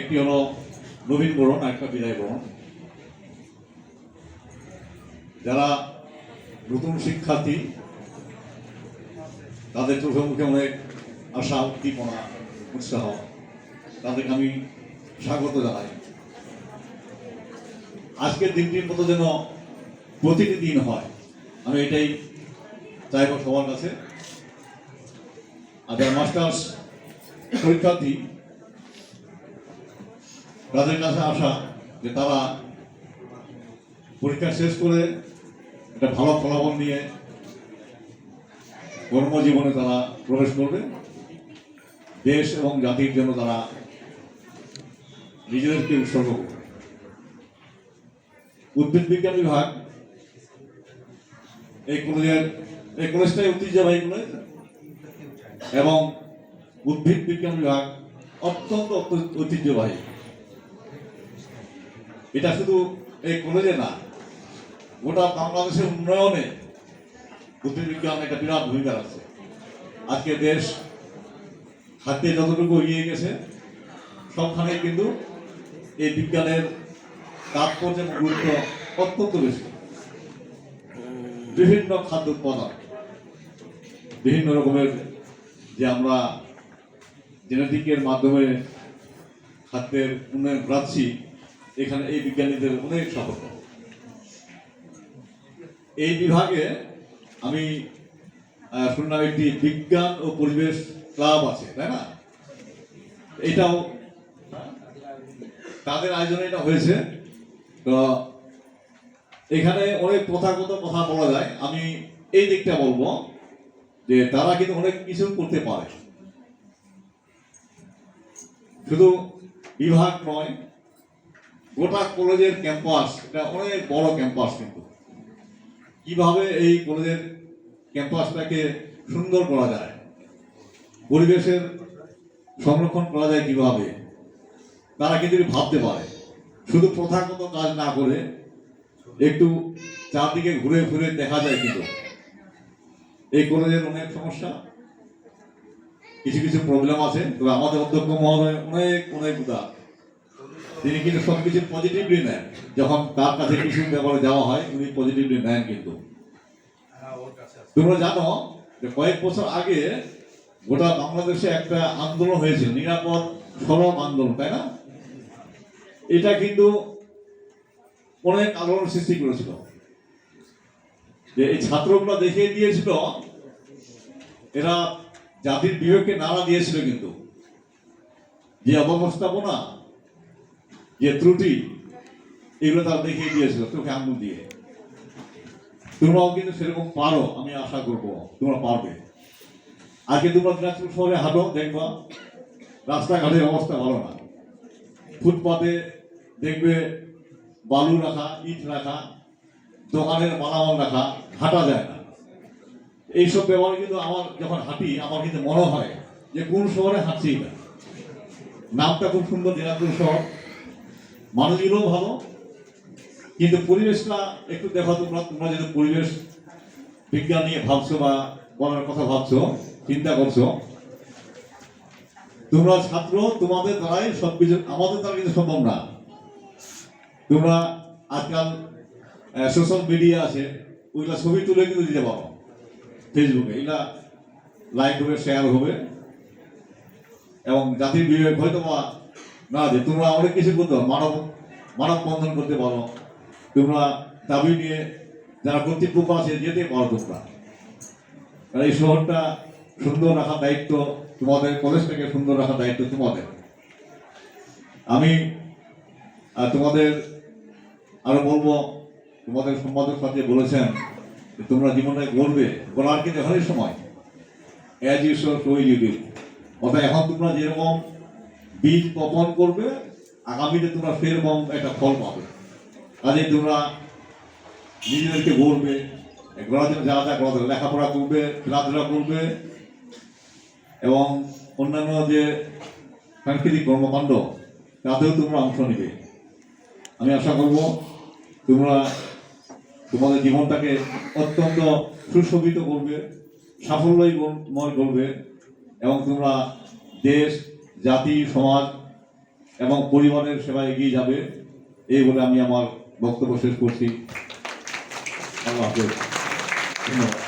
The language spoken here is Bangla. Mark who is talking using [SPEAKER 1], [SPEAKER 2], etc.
[SPEAKER 1] একটি হলো নবীন বরণ একটা বিদায় বরণ। যারা নতুন শিক্ষার্থী, তাদের চোখে মুখে অনেক আশা, উদ্দীপনা, উৎসাহ। তাদেরকে আমি স্বাগত জানাই। আজকের দিনটির মতো যেন প্রতিটি দিন হয়, আমি এটাই চাইব সবার কাছে। আর যারা মাস্টার্স পরীক্ষার্থী তাদের কাছে আসা যে তারা পরীক্ষা শেষ করে একটা ভালো ফলাফল নিয়ে কর্মজীবনে তারা প্রবেশ করবে। দেশ এবং জাতির জন্য তারা নিজেদেরকে উৎসর্গ করবে। উদ্ভিদ বিজ্ঞান বিভাগ এই কলেজের, এই কলেজটাই ঐতিহ্যবাহী কলেজ এবং উদ্ভিদ বিজ্ঞান বিভাগ অত্যন্ত ঐতিহ্যবাহী। এটা শুধু এই কলেজে না, গোটা বাংলাদেশের উন্নয়নে উদ্ভিদ বিজ্ঞান একটা বিরাট ভূমিকা আছে আজকে দেশ খাদ্যে যতটুকু এগিয়ে গেছে সবখানে কিন্তু এই বিজ্ঞানের তাৎপর্য গুরুত্ব অত্যন্ত বেশি। বিভিন্ন খাদ্য উৎপাদন, বিভিন্ন রকমের যে আমরা জেনেটিকের মাধ্যমে খাদ্যের উন্নয়ন ঘটাচ্ছি এখানে এই বিজ্ঞানীদের অনেক সাফল্য এই বিভাগে আমি শুনলাম একটি বিজ্ঞান ও পরিবেশ ক্লাব আছে, তাই না? এটাও তাদের আয়োজনে এটা হয়েছে। তো এখানে অনেক প্রথাগত কথা বলা যায়। আমি এই দিকটা বলব যে তারা কিন্তু অনেক কিছু করতে পারে। শুধু বিভাগ নয় গোটা কলেজের ক্যাম্পাস, এটা অনেক বড় ক্যাম্পাস কিন্তু। কীভাবে এই কলেজের ক্যাম্পাসটাকে সুন্দর করা যায়, পরিবেশের সংরক্ষণ করা যায় কীভাবে, তারা কিন্তু ভাবতে পারে। শুধু প্রথাগত কাজ না করে একটু চারদিকে ঘুরে ঘুরে দেখা যায় কিন্তু। এই কলেজের অনেক সমস্যা, কিছু কিছু প্রবলেম আছে, তবে আমাদের অধ্যক্ষ মহোদয় অনেক অনেক উদার। তিনি কিন্তু সব কিছু পজিটিভলি নেন। যখন তার কাছে কিছু ব্যাপারে যাওয়া হয় উনি পজিটিভলি নেন কিন্তু। তোমরা জানো যে কয়েক বছর আগে গোটা বাংলাদেশে একটা আন্দোলন হয়েছিল নিরাপদ সড়ক আন্দোলন তাই না? এটা কিন্তু অনেক আলোড়ন সৃষ্টি করেছিল। যে এই ছাত্রগুলো দেখিয়ে দিয়েছিল এরা জাতির বিবেককে নাড়া দিয়েছিল কিন্তু। যে অব্যবস্থাপনা যে ত্রুটি এগুলো তারা দেখিয়ে দিয়েছিল চোখে আঙুল দিয়ে তোমরাও কিন্তু সেরকম পারো আমি আশা করব তোমরা পারবে আজকে তোমরা দিনাজপুর শহরে হাঁটো দেখবা রাস্তাঘাটের অবস্থা ভালো না ফুটপাতে দেখবে বালু রাখা ইট রাখা দোকানের মালামাল রাখা হাঁটা যায় না এইসব ব্যবহার কিন্তু আমার যখন হাঁটি আমার কিন্তু মনে হয় যে কোন শহরে হাঁটছি না নামটা খুব সুন্দর দিনাজপুর শহর মানুষগুলোও ভালো, কিন্তু পরিবেশটা একটু দেখো তোমরা তোমরা যদি পরিবেশ বিজ্ঞান নিয়ে ভাবছ বা বলার কথা ভাবছ, চিন্তা করছ, তোমরা ছাত্র, তোমাদের দ্বারাই সব কিছু আমাদের দ্বারা কিন্তু সম্ভব না। তোমরা আজকাল সোশ্যাল মিডিয়া আছে, ওইগুলা ছবি তুলে কিন্তু দিতে পারো ফেসবুকে এগুলা লাইক হবে শেয়ার হবে, এবং জাতির বিবেক হয়তো বা না, যে তোমরা অনেক কিছু করতে পারো? মানব মানব বন্ধন করতে পারো। তোমরা দাবি নিয়ে যারা কর্তৃপক্ষ আছে, যেতে পারো তোমরা। এই শহরটা সুন্দর রাখার দায়িত্ব তোমাদের কলেজটাকে সুন্দর রাখার দায়িত্ব তোমাদের। আমি তোমাদের আরও বলব, তোমাদের সম্পাদক সাথে বলেছেন তোমরা জীবনটাকে গড়বে। গড়ার কিন্তু এখনই সময়। অ্যাজ ইউশোর টু ইউ অর্থাৎ এখন তোমরা যেরকম বীজ বপন করবে, আগামীতে তোমরা ফের বম একটা ফল পাবে। কাজে তোমরা নিজেদেরকে গড়বে গড়ার জন্য যা যা করা লেখাপড়া করবে, খেলাধুলা করবে, এবং অন্যান্য যে সাংস্কৃতিক কর্মকাণ্ড, তাতেও তোমরা অংশ নিবে। আমি আশা করব তোমরা তোমাদের জীবনটাকে অত্যন্ত সুশোভিত করবে সাফল্যই সাফল্যময় করবে, এবং তোমরা দেশ জাতি, সমাজ এবং পরিবারের সেবা এগিয়ে যাবে, এই বলে আমি আমার বক্তব্য শেষ করছি। আল্লাহ হাফেজ। ধন্যবাদ।